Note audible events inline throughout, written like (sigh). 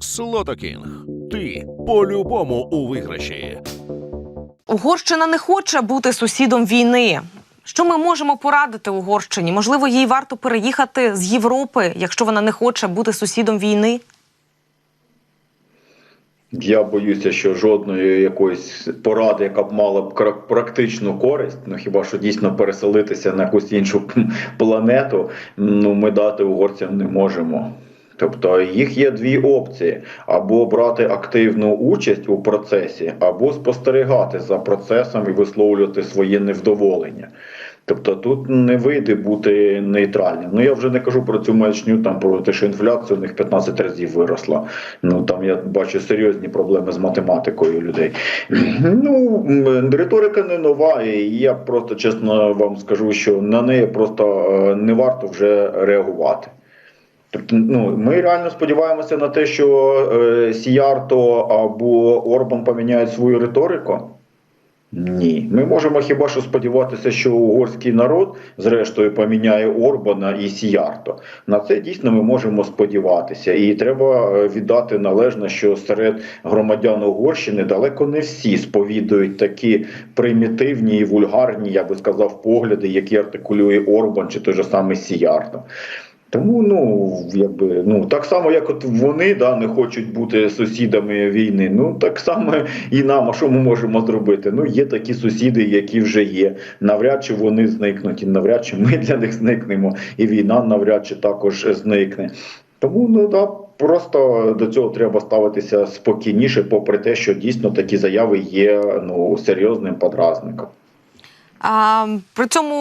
Слотокінг. Ти по-любому у виграші. Угорщина не хоче бути сусідом війни. Що ми можемо порадити Угорщині? Можливо, їй варто переїхати з Європи, якщо вона не хоче бути сусідом війни. Я боюся, що жодної якоїсь поради, яка б мала б практичну користь, ну хіба що дійсно переселитися на якусь іншу планету, ну ми дати угорцям не можемо. Тобто їх є дві опції: або брати активну участь у процесі, або спостерігати за процесом і висловлювати своє невдоволення. Тобто тут не вийде бути нейтральним. Ну я вже не кажу про цю маячню, там про те, що інфляція у них 15 разів виросла. Ну там я бачу серйозні проблеми з математикою людей. (clears throat) Ну риторика не нова, і я просто чесно вам скажу, що на неї просто е, не варто вже реагувати. Тобто, ну ми реально сподіваємося на те, що е, Сіярто або Орбан поміняють свою риторику. Ні, ми можемо хіба що сподіватися, що угорський народ зрештою поміняє Орбана і Сіярто. На це дійсно ми можемо сподіватися, і треба е, віддати належне, що серед громадян Угорщини далеко не всі сповідують такі примітивні і вульгарні, я би сказав, погляди, які артикулює Орбан чи той же самий Сіярто. Тому ну якби ну так само, як от вони да не хочуть бути сусідами війни. Ну так само і нам. А що ми можемо зробити? Ну є такі сусіди, які вже є. Навряд чи вони зникнуть, і навряд чи ми для них зникнемо, і війна навряд чи також зникне. Тому ну да. Просто до цього треба ставитися спокійніше, попри те, що дійсно такі заяви є ну серйозним подразником. А, при цьому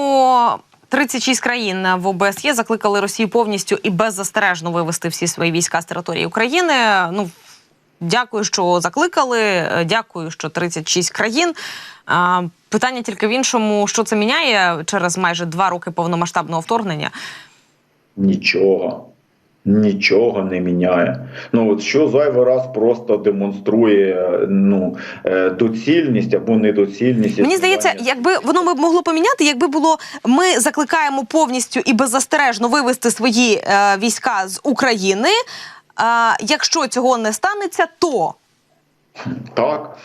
36 країн в ОБСЄ закликали Росію повністю і беззастережно вивести всі свої війська з території України. Ну дякую, що закликали. Дякую, що 36 країн. Питання тільки в іншому, що це міняє через майже два роки повномасштабного вторгнення. Нічого. Нічого не міняє. Ну от що зайвий раз просто демонструє ну е, доцільність або недоцільність. Мені здається, якби воно би могло поміняти, якби було ми закликаємо повністю і беззастережно вивести свої е, війська з України. А якщо цього не станеться, то Так,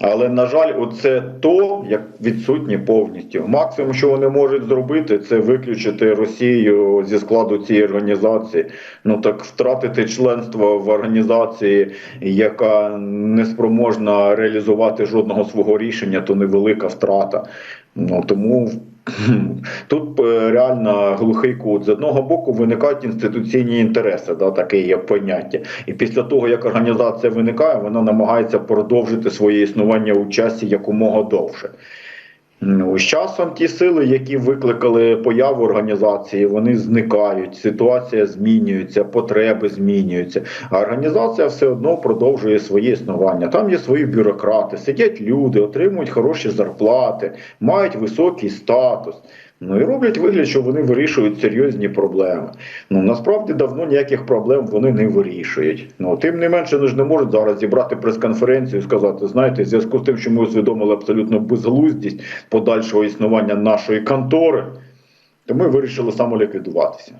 але на жаль, оце то як відсутнє повністю. Максимум, що вони можуть зробити, це виключити Росію зі складу цієї організації. Ну так втратити членство в організації, яка не спроможна реалізувати жодного свого рішення, то невелика втрата. Ну тому (clears throat) тут е, реально глухий кут. З одного боку виникають інституційні інтереси, да, таке є поняття. І після того, як організація виникає, вона намагається продовжити своє існування у часі якомога довше. Ну, з часом ті сили, які викликали появу організації, вони зникають, ситуація змінюється, потреби змінюються. А організація все одно продовжує своє існування. Там є свої бюрократи, сидять люди, отримують хороші зарплати, мають високий статус. Ну і роблять вигляд, що вони вирішують серйозні проблеми. Ну насправді давно ніяких проблем вони не вирішують. Ну тим не менше, вони ж не можуть зараз зібрати прес-конференцію і сказати: знаєте, в зв'язку з тим, що ми усвідомили абсолютно безглуздість подальшого існування нашої контори, то ми вирішили самоліквідуватися.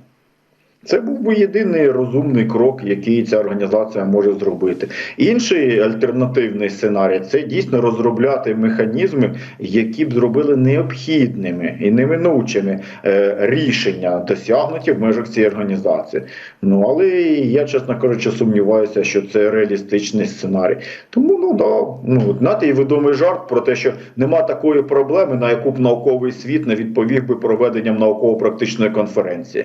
Це був би єдиний розумний крок, який ця організація може зробити. Інший альтернативний сценарій це дійсно розробляти механізми, які б зробили необхідними і неминучими е, рішення, досягнуті в межах цієї організації. Ну але я, чесно кажучи, сумніваюся, що це реалістичний сценарій. Тому ну да, ну знаєте, і відомий жарт про те, що нема такої проблеми, на яку б науковий світ не відповів би проведенням науково-практичної конференції.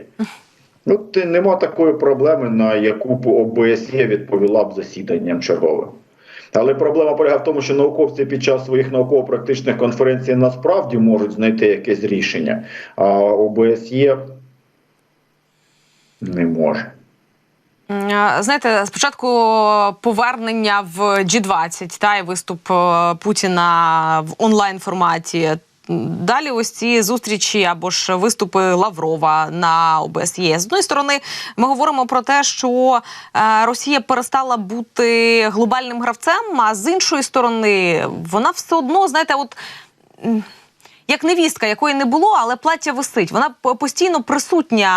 Ну, ти нема такої проблеми, на яку б ОБСЄ відповіла б засіданням черговим. Але проблема полягає в тому, що науковці під час своїх науково-практичних конференцій насправді можуть знайти якесь рішення, а ОБСЄ не може. Знаєте, спочатку повернення в G20, та і виступ е, Путіна в онлайн форматі. Далі ось ці зустрічі або ж виступи Лаврова на ОБСЄ. З одної сторони, ми говоримо про те, що е, Росія перестала бути глобальним гравцем, а з іншої сторони, вона все одно, знаєте, от. як невістка, якої не було, але плаття висить. Вона постійно присутня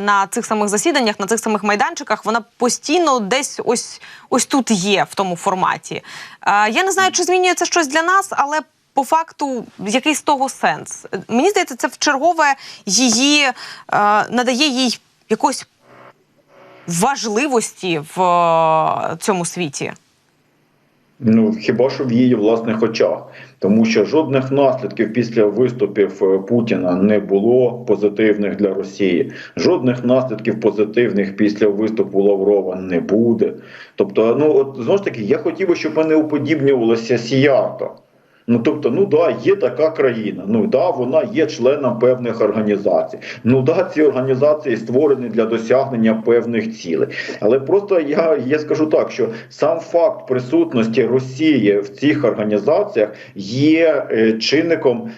на цих самих засіданнях, на цих самих майданчиках. Вона постійно десь ось ось тут є в тому форматі. Е, я не знаю, чи змінюється щось для нас, але по факту який з того сенс? Мені здається, це в чергове її е, надає їй якось важливості в е, цьому світі. Ну хіба що в її власних очах, тому що жодних наслідків після виступів е, Путіна не було позитивних для Росії. Жодних наслідків позитивних після виступу Лаврова не буде. Тобто, ну от знову ж таки, я хотів би, щоб ми не уподібнювалися Сіярто. Ну тобто, ну да, є така країна. Ну да, вона є членом певних організацій. Ну да, ці організації створені для досягнення певних цілей. Але просто я, я скажу так, що сам факт присутності Росії в цих організаціях є е, чинником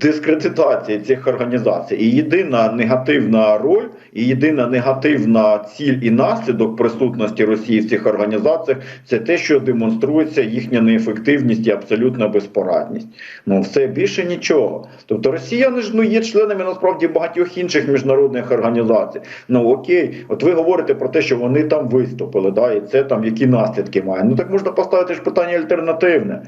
дискредитації цих організацій. І єдина негативна роль, і єдина негативна ціль і наслідок присутності Росії в цих організаціях це те, що демонструється їхня неефективність і абсолютна безпорадність. Ну все більше нічого. Тобто росіяни ж ну є членами насправді багатьох інших міжнародних організацій. Ну окей, от ви говорите про те, що вони там виступили, да, і це там які наслідки має. Ну так можна поставити ж питання альтернативне.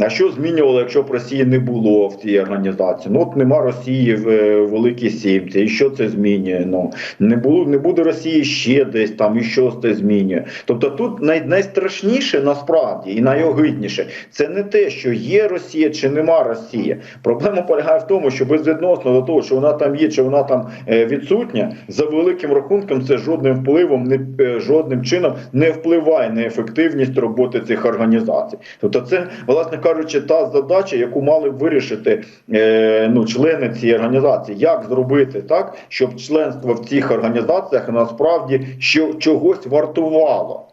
А що змінювало, якщо б Росії не було в цій організації? Ну от нема Росії в е, Великій Сімці. І що це змінює? Ну не було, не буде Росії ще десь там, і що це змінює. Тобто тут най, найстрашніше насправді і найогидніше це не те, що є Росія чи нема Росії. Проблема полягає в тому, що безвідносно до того, що вона там є, чи вона там е, відсутня, за великим рахунком, це жодним впливом, не е, жодним чином не впливає на ефективність роботи цих організацій. Тобто, це, власне кажучи, та задача, яку мали вирішити е, ну, члени цієї організації, як зробити так, щоб членство в цих організаціях насправді що, чогось вартувало.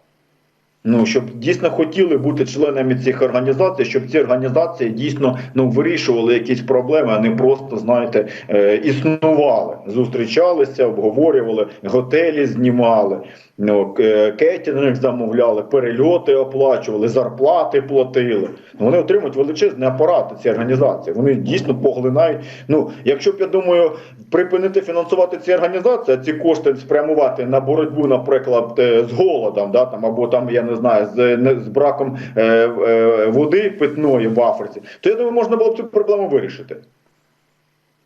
Ну, щоб дійсно хотіли бути членами цих організацій, щоб ці організації дійсно ну вирішували якісь проблеми, а не просто знаєте е, існували, зустрічалися, обговорювали, готелі знімали, кетінг замовляли, перельоти оплачували, зарплати платили. Ну, вони отримують величезний апарат ці організації. Вони дійсно поглинають. Ну, якщо б я думаю, припинити фінансувати ці організації, а ці кошти спрямувати на боротьбу, наприклад, е, з голодом, да там або там я не знаю, з, не- з браком е, е, води питної в Африці, то я думаю, можна було б цю проблему вирішити.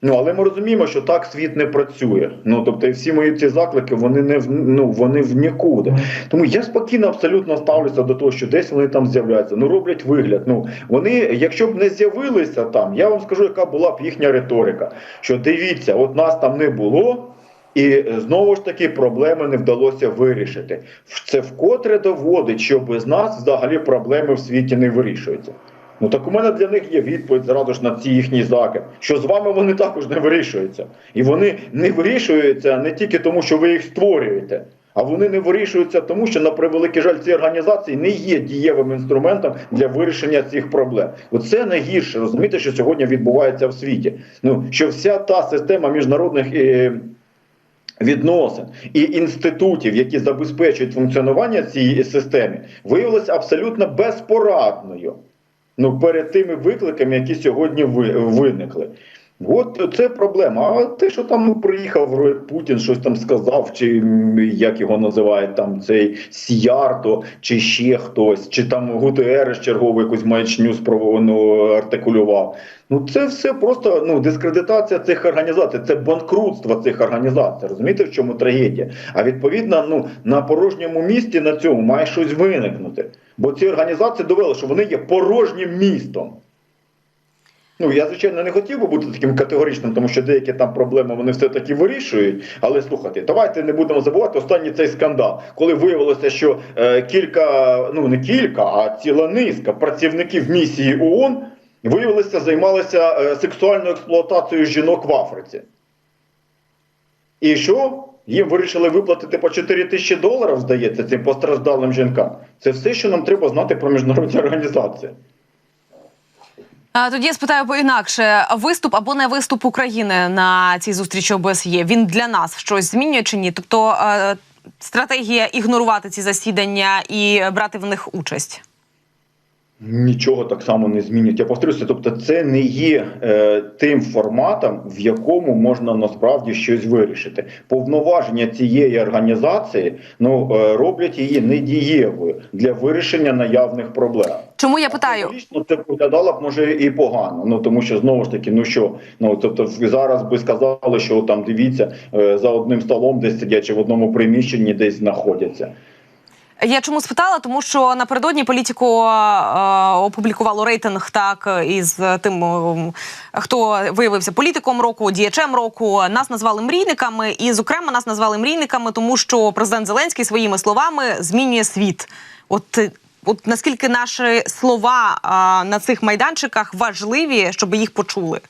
Ну, але ми розуміємо, що так світ не працює. Ну тобто, і всі мої ці заклики вони не в ну вони в нікуди. Тому я спокійно абсолютно ставлюся до того, що десь вони там з'являються. Ну роблять вигляд. Ну вони, якщо б не з'явилися там, я вам скажу, яка була б їхня риторика. Що дивіться, от нас там не було. І знову ж таки проблеми не вдалося вирішити. Це вкотре доводить, що без нас взагалі проблеми в світі не вирішуються. Ну так у мене для них є відповідь зразу ж на ці їхні закид, що з вами вони також не вирішуються. І вони не вирішуються не тільки тому, що ви їх створюєте, а вони не вирішуються тому, що, на превеликий жаль, ці організації не є дієвим інструментом для вирішення цих проблем. Оце найгірше, розумієте, що сьогодні відбувається в світі. Ну що вся та система міжнародних. Е- Відносин і інститутів, які забезпечують функціонування цієї системи, виявилася абсолютно безпорадною. Ну, перед тими викликами, які сьогодні виникли. От це проблема. А те, що там ну, приїхав Путін, щось там сказав, чи як його називають там цей Сіярто, чи ще хтось, чи там Гутереш чергову якусь маячню спро- ну, артикулював. Ну це все просто ну дискредитація цих організацій, це банкрутство цих організацій. Розумієте, в чому трагедія? А відповідно, ну на порожньому місці на цьому має щось виникнути. Бо ці організації довели, що вони є порожнім містом. Ну, я, звичайно, не хотів би бути таким категоричним, тому що деякі там проблеми вони все-таки вирішують. Але слухайте, давайте не будемо забувати останній цей скандал, коли виявилося, що е, кілька, ну не кілька, а ціла низка працівників місії ООН виявилося, займалися е, сексуальною експлуатацією жінок в Африці. І що? Їм вирішили виплатити по 4 тисячі доларів, здається, цим постраждалим жінкам. Це все, що нам треба знати про міжнародні організації. А, тоді я спитаю по-інакше: виступ або не виступ України на цій зустрічі ОБСЄ, він для нас щось змінює чи ні? Тобто е, стратегія ігнорувати ці засідання і брати в них участь. Нічого так само не змінюють. Я повторюся, тобто, це не є е, тим форматом, в якому можна насправді щось вирішити. Повноваження цієї організації ну е, роблять її недієвою для вирішення наявних проблем. Чому я питаю? Логічно це виглядало б може і погано. Ну тому що знову ж таки, ну що, ну тобто зараз би сказали, що там дивіться е, за одним столом, десь сидять чи в одному приміщенні, десь знаходяться. Я чому спитала? Тому що напередодні політико е, опублікувало рейтинг так із тим, е, хто виявився політиком року, діячем року. Нас назвали мрійниками, і зокрема нас назвали мрійниками, тому що президент Зеленський своїми словами змінює світ. От е, От наскільки наші слова а, на цих майданчиках важливі, щоб їх почули?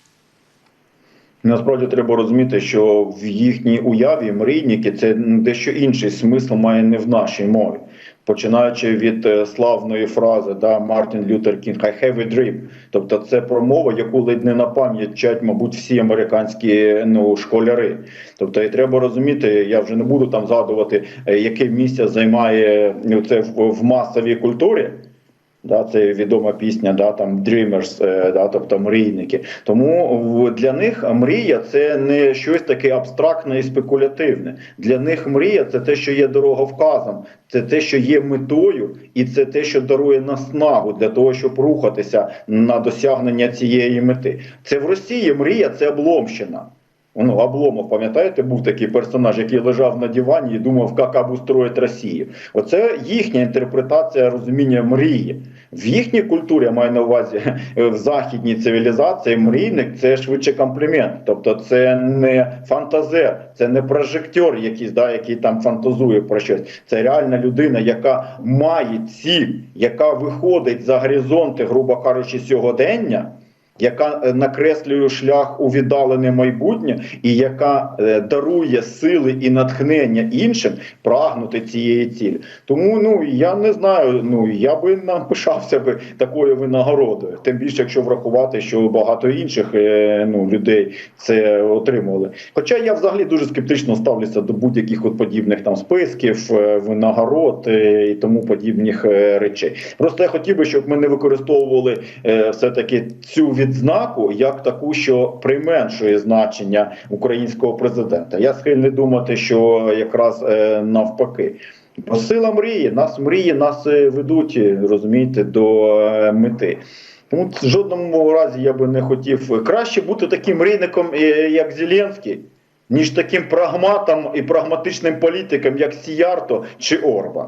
Насправді треба розуміти, що в їхній уяві мрійники це дещо інший смисл має не в нашій мові. Починаючи від е, славної фрази да, Мартін Лютер Кінг «I have a dream». Тобто це промова, яку ледь не на пам'ять вчать, мабуть, всі американські ну, школяри. Тобто, і треба розуміти, я вже не буду там згадувати, е, яке місце займає ну, це в масовій культурі. Да, це відома пісня, да, там Dreamers, е, да, тобто мрійники. Тому для них мрія це не щось таке абстрактне і спекулятивне. Для них мрія це те, що є дороговказом, це те, що є метою, і це те, що дарує наснагу для того, щоб рухатися на досягнення цієї мети. Це в Росії мрія це обломщина. Ну, Обломов, пам'ятаєте, був такий персонаж, який лежав на дивані і думав, як обустроїть Росію. Оце їхня інтерпретація розуміння мрії. В їхній культурі я маю на увазі в західній цивілізації мрійник це швидше комплімент. Тобто це не фантазер, це не прожектор, якийсь, да, який там фантазує про щось. Це реальна людина, яка має ціль, яка виходить за горизонти, грубо кажучи, сьогодення яка е, накреслює шлях у віддалене майбутнє, і яка е, дарує сили і натхнення іншим прагнути цієї цілі. Тому ну я не знаю. Ну я би нам пишався би такою винагородою. Тим більше, якщо врахувати, що багато інших е, ну людей це отримували. Хоча я взагалі дуже скептично ставлюся до будь-яких от подібних там списків, винагород і тому подібних речей. Просто я хотів би, щоб ми не використовували все таки цю відзнаку як таку, що применшує значення українського президента. Я схильний думати, що якраз е, навпаки. Бо сила мрії, нас мрії, нас е, ведуть, розумієте, до е, мети. Тому в жодному разі я би не хотів краще бути таким мрійником, як Зеленський, ніж таким прагматом і прагматичним політиком, як Сіярто чи Орбан.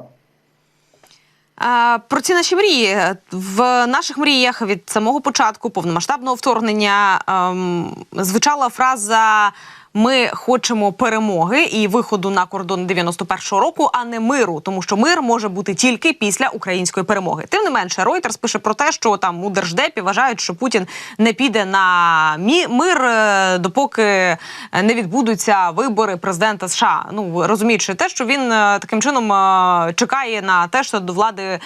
Про ці наші мрії в наших мріях від самого початку повномасштабного вторгнення ем, звучала фраза. Ми хочемо перемоги і виходу на кордон 91-го року, а не миру, тому що мир може бути тільки після української перемоги. Тим не менше, Reuters пише про те, що там у держдепі вважають, що Путін не піде на мир, е, допоки не відбудуться вибори президента США. Ну розуміючи те, що він е, таким чином е, чекає на те, що до влади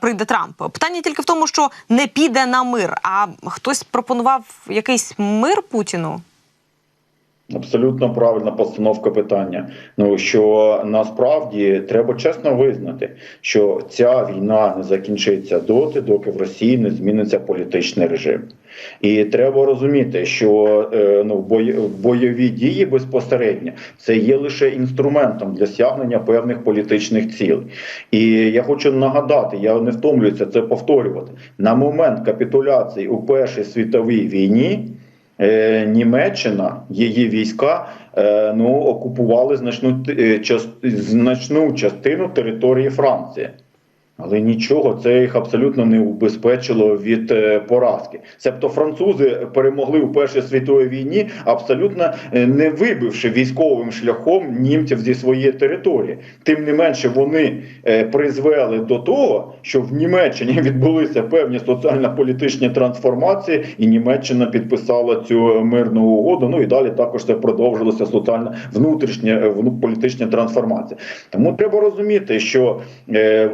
прийде Трамп. Питання тільки в тому, що не піде на мир. А хтось пропонував якийсь мир Путіну. Абсолютно правильна постановка питання. Ну що насправді треба чесно визнати, що ця війна не закінчиться доти, доки в Росії не зміниться політичний режим. І треба розуміти, що е, ну бойові дії безпосередньо це є лише інструментом для стягнення певних політичних цілей. І я хочу нагадати, я не втомлююся це повторювати. На момент капітуляції у Першій світовій війні. Е, Німеччина, її війська е, ну, окупували значну, е, значну частину території Франції. Але нічого, це їх абсолютно не убезпечило від е, поразки. Себто французи перемогли у Першій світовій війні, абсолютно е, не вибивши військовим шляхом німців зі своєї території. Тим не менше, вони е, призвели до того, що в Німеччині (laughs) відбулися певні соціально-політичні трансформації, і Німеччина підписала цю мирну угоду. Ну і далі також це продовжилося соціально внутрішня вну- політична трансформація. Тому треба розуміти, що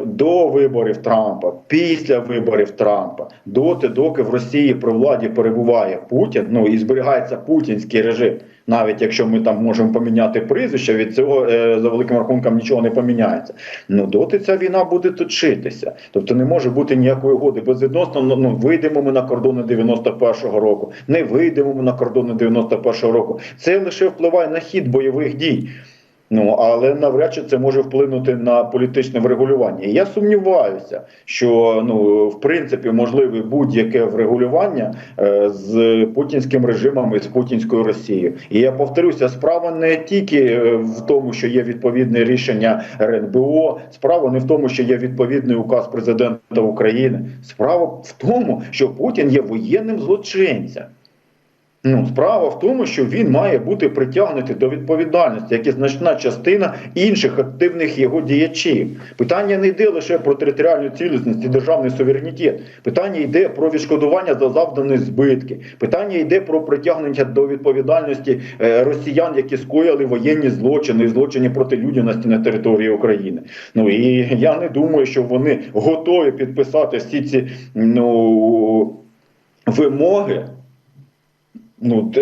до виборів Трампа, після виборів Трампа, доти, доки в Росії при владі перебуває Путін, ну і зберігається путінський режим. Навіть якщо ми там можемо поміняти прізвище, від цього е, за великим рахунком нічого не поміняється. Ну доти ця війна буде точитися. Тобто не може бути ніякої угоди. Безвідносно ну, ну вийдемо ми на кордони 91-го року, не вийдемо ми на кордони 91-го року. Це лише впливає на хід бойових дій. Ну але навряд чи це може вплинути на політичне врегулювання. Я сумніваюся, що ну в принципі можливе будь-яке врегулювання е, з путінським режимом і з путінською Росією. І я повторюся, справа не тільки е, в тому, що є відповідне рішення РНБО, справа не в тому, що є відповідний указ президента України. Справа в тому, що Путін є воєнним злочинцем. Ну, справа в тому, що він має бути притягнутий до відповідальності, як і значна частина інших активних його діячів. Питання не йде лише про територіальну цілісність і державний суверенітет. Питання йде про відшкодування за завдані збитки. Питання йде про притягнення до відповідальності е, росіян, які скоїли воєнні злочини і злочини проти людяності на території України. Ну і я не думаю, що вони готові підписати всі ці ну, вимоги. Ну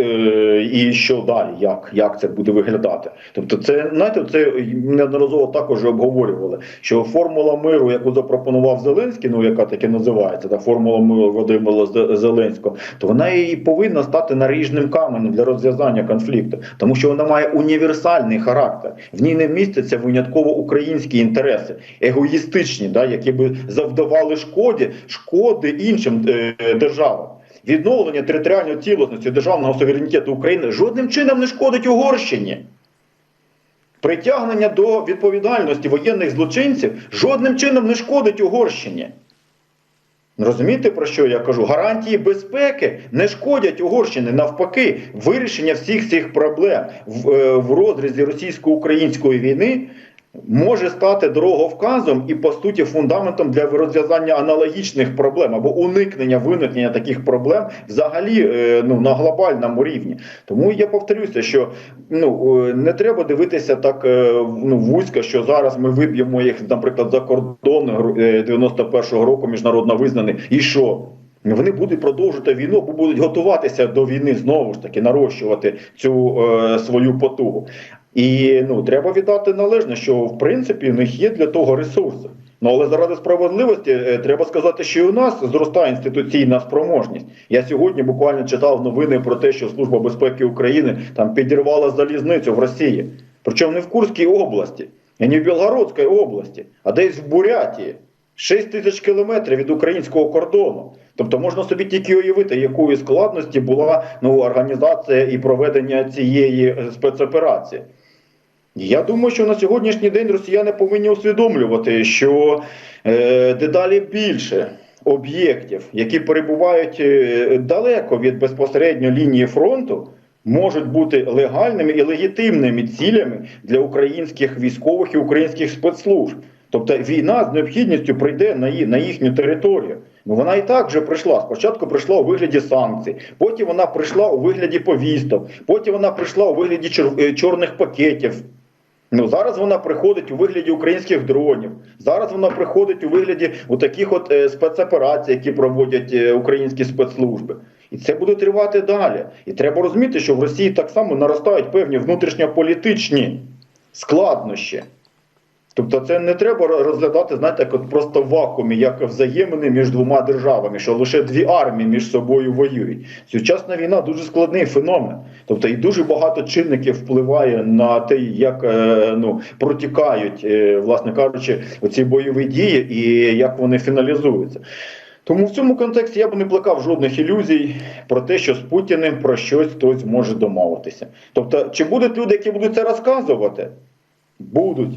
і що далі? Як, як це буде виглядати? Тобто, це знаєте, це неодноразово також обговорювали, що формула миру, яку запропонував Зеленський, ну яка таки називається, та формула миру Володимира Зеленського, то вона і повинна стати наріжним каменем для розв'язання конфлікту, тому що вона має універсальний характер. В ній не містяться винятково українські інтереси, егоїстичні, да, які би завдавали шкоді шкоди іншим е, державам. Відновлення територіальної цілісності державного суверенітету України жодним чином не шкодить Угорщині. Притягнення до відповідальності воєнних злочинців жодним чином не шкодить Угорщині. Розумієте, про що я кажу? Гарантії безпеки не шкодять Угорщині. Навпаки, вирішення всіх цих проблем в, е, в розрізі російсько-української війни може стати дороговказом і, по суті, фундаментом для розв'язання аналогічних проблем або уникнення виникнення таких проблем взагалі е, ну, на глобальному рівні. Тому я повторюся, що ну, е, не треба дивитися так е, ну, вузько, що зараз ми виб'ємо їх, наприклад, за кордон е, 91-го року міжнародно визнаний. І що? Вони будуть продовжувати війну, бо будуть готуватися до війни знову ж таки, нарощувати цю е, свою потугу. І ну треба віддати належне, що в принципі в них є для того ресурси. Ну але заради справедливості е, треба сказати, що і у нас зростає інституційна спроможність. Я сьогодні буквально читав новини про те, що Служба безпеки України там підірвала залізницю в Росії. Причому не в Курській області, і не в Білгородській області, а десь в Бурятії. 6 тисяч кілометрів від українського кордону. Тобто можна собі тільки уявити, якої складності була ну, організація і проведення цієї е, спецоперації. Я думаю, що на сьогоднішній день росіяни повинні усвідомлювати, що е, дедалі більше об'єктів, які перебувають е, далеко від безпосередньо лінії фронту, можуть бути легальними і легітимними цілями для українських військових і українських спецслужб. Тобто війна з необхідністю прийде на, ї- на їхню територію. Ну вона і так вже прийшла. Спочатку прийшла у вигляді санкцій, потім вона прийшла у вигляді повісток, потім вона прийшла у вигляді чор- е, чорних пакетів. Ну зараз вона приходить у вигляді українських дронів. Зараз вона приходить у вигляді у таких от е, спецоперацій, які проводять е, українські спецслужби. І це буде тривати далі. І треба розуміти, що в Росії так само наростають певні внутрішньополітичні складнощі. Тобто це не треба розглядати, знаєте, як от просто в вакуумі, як взаємини між двома державами, що лише дві армії між собою воюють. Сучасна війна дуже складний феномен. Тобто і дуже багато чинників впливає на те, як е, ну, протікають, е, власне кажучи, оці бойові дії і як вони фіналізуються. Тому в цьому контексті я б не плекав жодних ілюзій про те, що з Путіним про щось хтось може домовитися. Тобто, чи будуть люди, які будуть це розказувати? Будуть.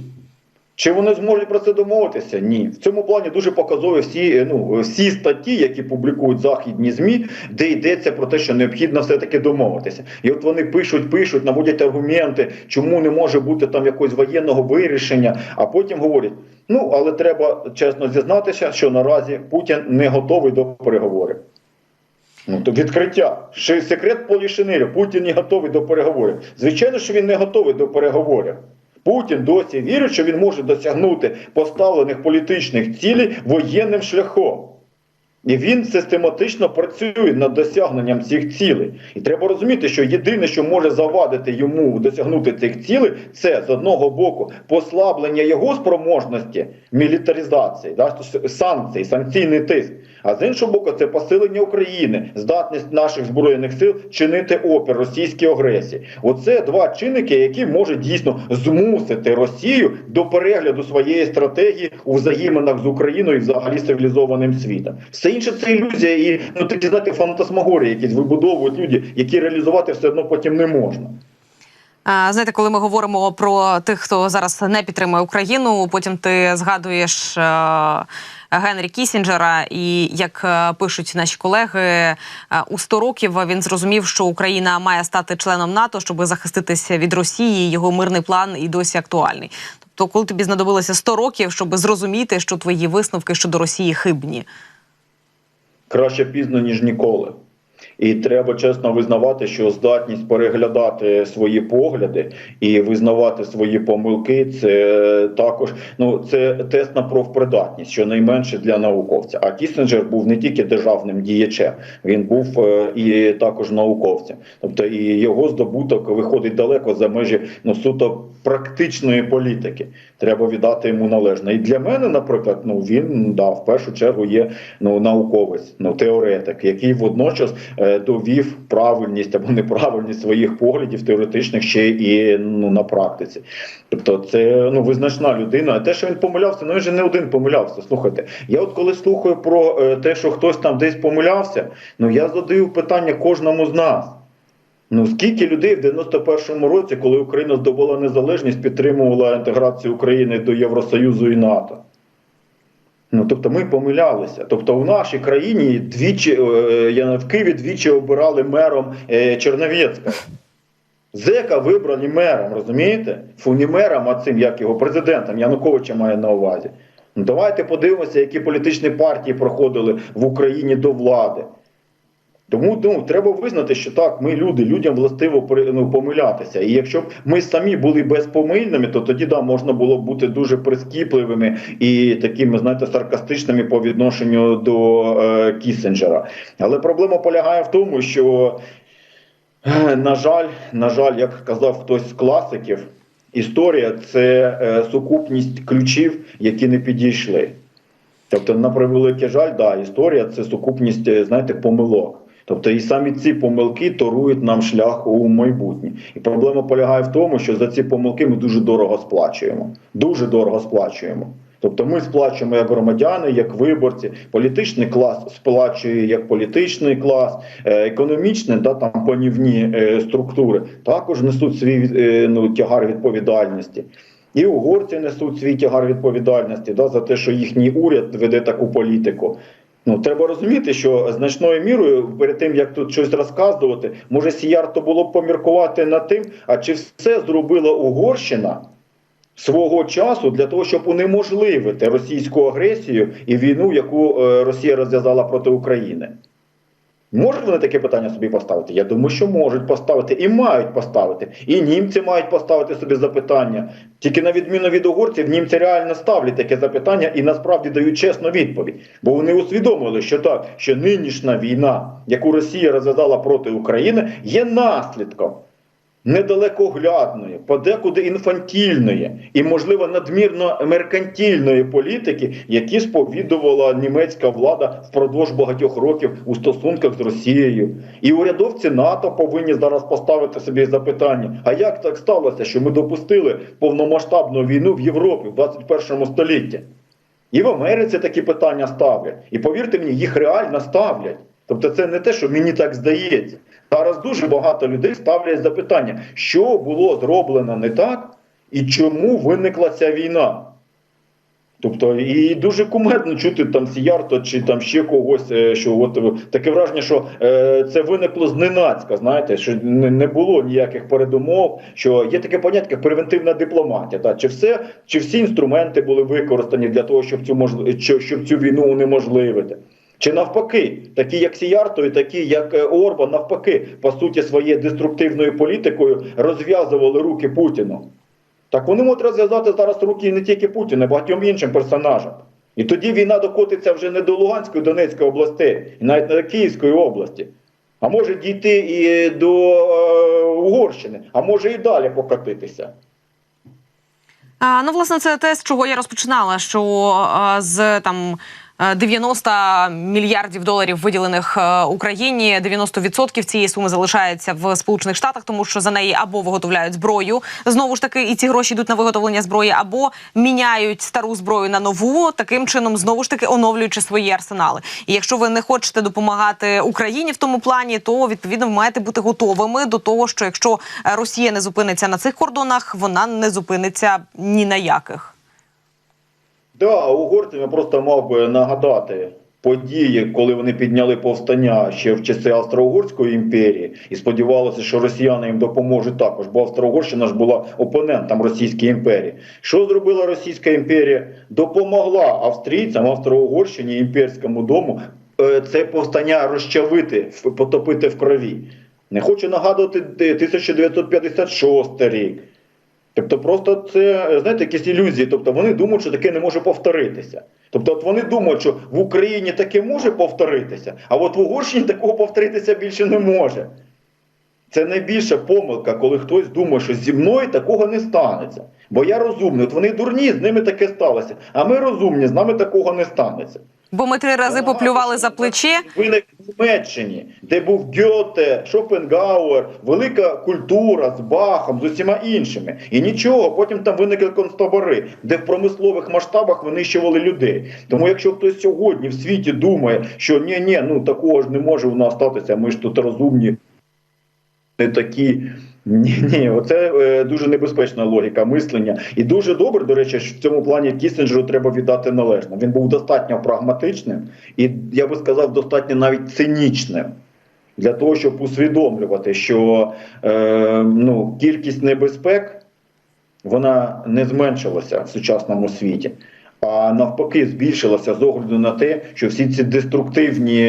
Чи вони зможуть про це домовитися? Ні. В цьому плані дуже показові всі, ну, всі статті, які публікують західні ЗМІ, де йдеться про те, що необхідно все-таки домовитися. І от вони пишуть, пишуть, наводять аргументи, чому не може бути там якогось воєнного вирішення, а потім говорять: ну, але треба чесно зізнатися, що наразі Путін не готовий до переговорів. Ну, то відкриття. Ще секрет Полішинеля. Путін не готовий до переговорів. Звичайно, що він не готовий до переговорів. Путін досі вірить, що він може досягнути поставлених політичних цілей воєнним шляхом. І він систематично працює над досягненням цих цілей. І треба розуміти, що єдине, що може завадити йому досягнути цих цілей, це з одного боку послаблення його спроможності мілітаризації, да, санкцій, санкційний тиск. А з іншого боку, це посилення України, здатність наших збройних сил чинити опір російській агресії. Оце два чинники, які можуть дійсно змусити Росію до перегляду своєї стратегії у взаєминах з Україною і взагалі цивілізованим світом. Все інше це ілюзія і ну такі знаєте, фантасмагорії, якісь вибудовують люди, які реалізувати все одно потім не можна. Знаєте, коли ми говоримо про тих, хто зараз не підтримує Україну, потім ти згадуєш е, Генрі Кісінджера, і як е, пишуть наші колеги, е, у 100 років він зрозумів, що Україна має стати членом НАТО, щоб захиститися від Росії. Його мирний план і досі актуальний. Тобто, коли тобі знадобилося 100 років, щоб зрозуміти, що твої висновки щодо Росії хибні. краще пізно ніж ніколи. І треба чесно визнавати, що здатність переглядати свої погляди і визнавати свої помилки це також ну це тест на профпридатність, що найменше для науковця. А Кісінджер був не тільки державним діячем, він був е, і також науковцем. Тобто і його здобуток виходить далеко за межі ну суто практичної політики. Треба віддати йому належне. І для мене, наприклад, ну він да в першу чергу є ну науковець, ну теоретик, який водночас е, довів правильність або неправильність своїх поглядів теоретичних ще і ну на практиці. Тобто, це ну визначна людина. А те, що він помилявся, ну він же не один помилявся. Слухайте, я от коли слухаю про е, те, що хтось там десь помилявся, ну я задаю питання кожному з нас. Ну скільки людей в 91-му році, коли Україна здобула незалежність, підтримувала інтеграцію України до Євросоюзу і НАТО? Ну тобто ми помилялися. Тобто, в нашій країні двічі е, я в Києві двічі обирали мером е, Черновецька. Зека вибрали мером, розумієте? Фунімером, мером, а цим як його президентом Януковича має на увазі. Ну давайте подивимося, які політичні партії проходили в Україні до влади. Тому ну, треба визнати, що так, ми люди, людям властиво ну, помилятися. І якщо б ми самі були безпомильними, то тоді да, можна було б бути дуже прискіпливими і такими, знаєте, саркастичними по відношенню до е, Кісінджера. Але проблема полягає в тому, що, е, на жаль, на жаль, як казав хтось з класиків, історія це е, сукупність ключів, які не підійшли. Тобто, на превеликий жаль, да, історія це сукупність, е, знаєте, помилок. Тобто, і самі ці помилки торують нам шлях у майбутнє. І проблема полягає в тому, що за ці помилки ми дуже дорого сплачуємо. Дуже дорого сплачуємо. Тобто ми сплачуємо як громадяни, як виборці, політичний клас сплачує як політичний клас, е, економічні та там панівні е, структури також несуть свій е, ну, тягар відповідальності. І угорці несуть свій тягар відповідальності да, за те, що їхній уряд веде таку політику. Ну, треба розуміти, що значною мірою, перед тим як тут щось розказувати, може сіярто було б поміркувати над тим, а чи все зробила Угорщина свого часу для того, щоб унеможливити російську агресію і війну, яку е, Росія розв'язала проти України. Можуть вони таке питання собі поставити? Я думаю, що можуть поставити і мають поставити. І німці мають поставити собі запитання. Тільки на відміну від угорців, німці реально ставлять таке запитання і насправді дають чесну відповідь. Бо вони усвідомили, що так, що нинішня війна, яку Росія розв'язала проти України, є наслідком недалекоглядної, подекуди інфантільної і, можливо, надмірно меркантільної політики, які сповідувала німецька влада впродовж багатьох років у стосунках з Росією. І урядовці НАТО повинні зараз поставити собі запитання: а як так сталося, що ми допустили повномасштабну війну в Європі в 21 столітті? І в Америці такі питання ставлять. І повірте мені, їх реально ставлять. Тобто, це не те, що мені так здається. Зараз дуже багато людей ставлять запитання, що було зроблено не так і чому виникла ця війна. Тобто, і дуже кумедно чути там Сіярто чи там ще когось, е, що от е, таке враження, що е, це виникло зненацька, знаєте, що не, було ніяких передумов, що є таке поняття, як превентивна дипломатія. Та чи все, чи всі інструменти були використані для того, щоб цю щоб, щоб цю війну унеможливити? Чи навпаки, такі як Сіярто і такі як е, Орбан, навпаки, по суті, своєю деструктивною політикою розв'язували руки Путіну. Так вони можуть розв'язати зараз руки не тільки Путіну, а багатьом іншим персонажам. І тоді війна докотиться вже не до Луганської, Донецької областей, і навіть не до Київської області. А може дійти і до е, Угорщини, а може і далі покотитися. А, ну, власне, це те, з чого я розпочинала. Що а, з там. Е, 90 мільярдів доларів виділених е, Україні 90% цієї суми залишається в Сполучених Штатах, тому що за неї або виготовляють зброю знову ж таки, і ці гроші йдуть на виготовлення зброї, або міняють стару зброю на нову, таким чином знову ж таки оновлюючи свої арсенали. І якщо ви не хочете допомагати Україні в тому плані, то відповідно ви маєте бути готовими до того, що якщо Росія не зупиниться на цих кордонах, вона не зупиниться ні на яких. Да, угорцям я просто мав би нагадати події, коли вони підняли повстання ще в часи Австро-Угорської імперії, і сподівалося, що росіяни їм допоможуть також, бо Австро-Угорщина ж була опонентом Російській імперії. Що зробила Російська імперія? Допомогла австрійцям, Австро-Угорщині, імперському дому е, це повстання розчавити, потопити в крові. Не хочу нагадувати е, 1956 рік. Тобто, просто це знаєте, якісь ілюзії. Тобто вони думають, що таке не може повторитися. Тобто, от вони думають, що в Україні таке може повторитися, а от в Угорщині такого повторитися більше не може. Це найбільша помилка, коли хтось думає, що зі мною такого не станеться. Бо я розумний, от вони дурні, з ними таке сталося. А ми розумні, з нами такого не станеться. Бо ми три рази поплювали за плече. Виник Німеччині, де був Гьоте, Шопенгауер, велика культура з Бахом, з усіма іншими. І нічого, потім там виникли концтабори, де в промислових масштабах винищували людей. Тому якщо хтось сьогодні в світі думає, що ні, ні, ну такого ж не може у нас статися, ми ж тут розумні, не такі. Ні, ні, оце е, дуже небезпечна логіка мислення. І дуже добре, до речі, що в цьому плані Кісінджеру треба віддати належне. Він був достатньо прагматичним і, я би сказав, достатньо навіть цинічним для того, щоб усвідомлювати, що е, ну, кількість небезпек вона не зменшилася в сучасному світі. А навпаки, збільшилася з огляду на те, що всі ці деструктивні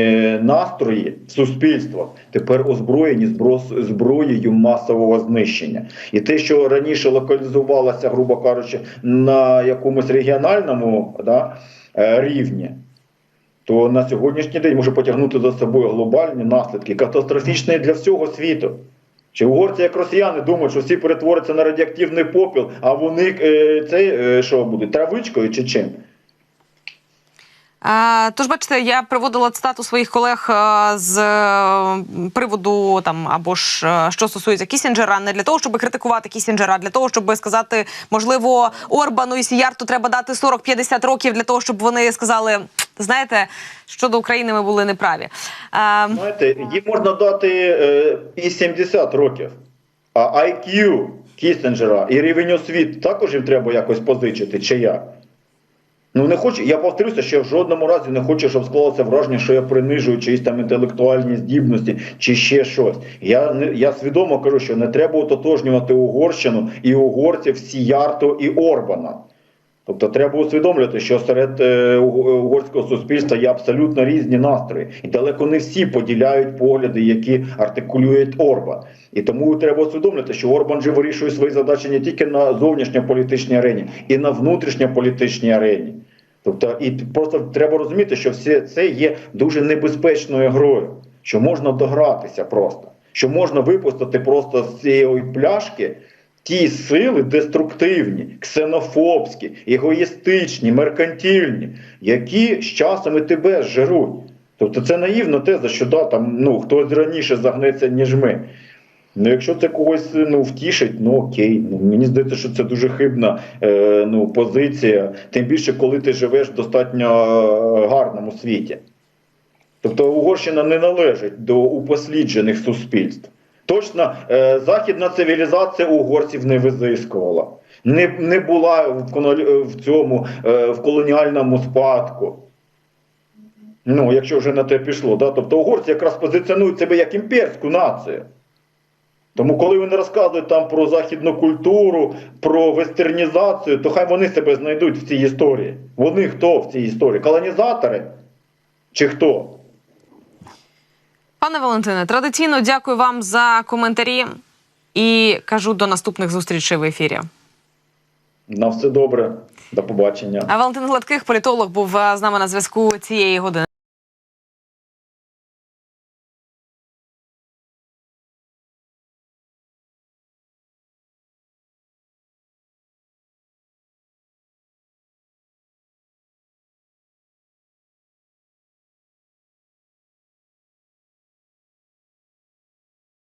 настрої в суспільствах тепер озброєні зброєю масового знищення. І те, що раніше локалізувалося, грубо кажучи, на якомусь регіональному да, е, рівні, то на сьогоднішній день може потягнути за собою глобальні наслідки, катастрофічні для всього світу. Чи угорці, як росіяни, думають, що всі перетворяться на радіоактивний попіл, а вони е, це е, що будуть травичкою чи чим? Тож, бачите, я приводила цитату своїх колег з е, приводу там або ж е, що стосується Кісінджера, не для того, щоб критикувати Кісінджера, а для того, щоб сказати, можливо, Орбану і Сіярту треба дати 40-50 років для того, щоб вони сказали, знаєте, щодо України ми були неправі. Е, Знаєте, їм можна дати е, і 70 років, а IQ Кісінджера і рівень освіти також їм треба якось позичити, чи як? Ну не хочу, я повторюся, що я в жодному разі не хочу, щоб склалося враження, що я принижую чиїсь там інтелектуальні здібності чи ще щось. Я я свідомо кажу, що не треба ототожнювати Угорщину і угорців Сіярто і Орбана. Тобто треба усвідомлювати, що серед е, угорського суспільства є абсолютно різні настрої, і далеко не всі поділяють погляди, які артикулює Орбан. І тому треба усвідомлювати, що Орбан же вирішує свої задачі не тільки на зовнішньополітичній арені, і на внутрішньополітичній арені. Тобто, і просто треба розуміти, що все це є дуже небезпечною грою, що можна догратися просто, що можна випустити просто з цієї пляшки ті сили деструктивні, ксенофобські, егоїстичні, меркантильні, які з часом і тебе зжеруть. Тобто це наївна теза, що да, там, ну, хтось раніше загнеться, ніж ми. Ну, якщо це когось ну, втішить, ну окей. Ну, мені здається, що це дуже хибна е, ну, позиція, тим більше, коли ти живеш в достатньо е, гарному світі. Тобто Угорщина не належить до упосліджених суспільств. Точно, е, західна цивілізація угорців не визискувала, не, не була в, в цьому е, в колоніальному спадку. Ну, якщо вже на те пішло, да? тобто угорці якраз позиціонують себе як імперську націю. Тому, коли вони розказують там про західну культуру, про вестернізацію, то хай вони себе знайдуть в цій історії. Вони хто в цій історії? Колонізатори? Чи хто? Пане Валентине, традиційно дякую вам за коментарі і кажу до наступних зустрічей в ефірі. На все добре, до побачення. А Валентин Гладких, політолог, був е, з нами на зв'язку цієї години.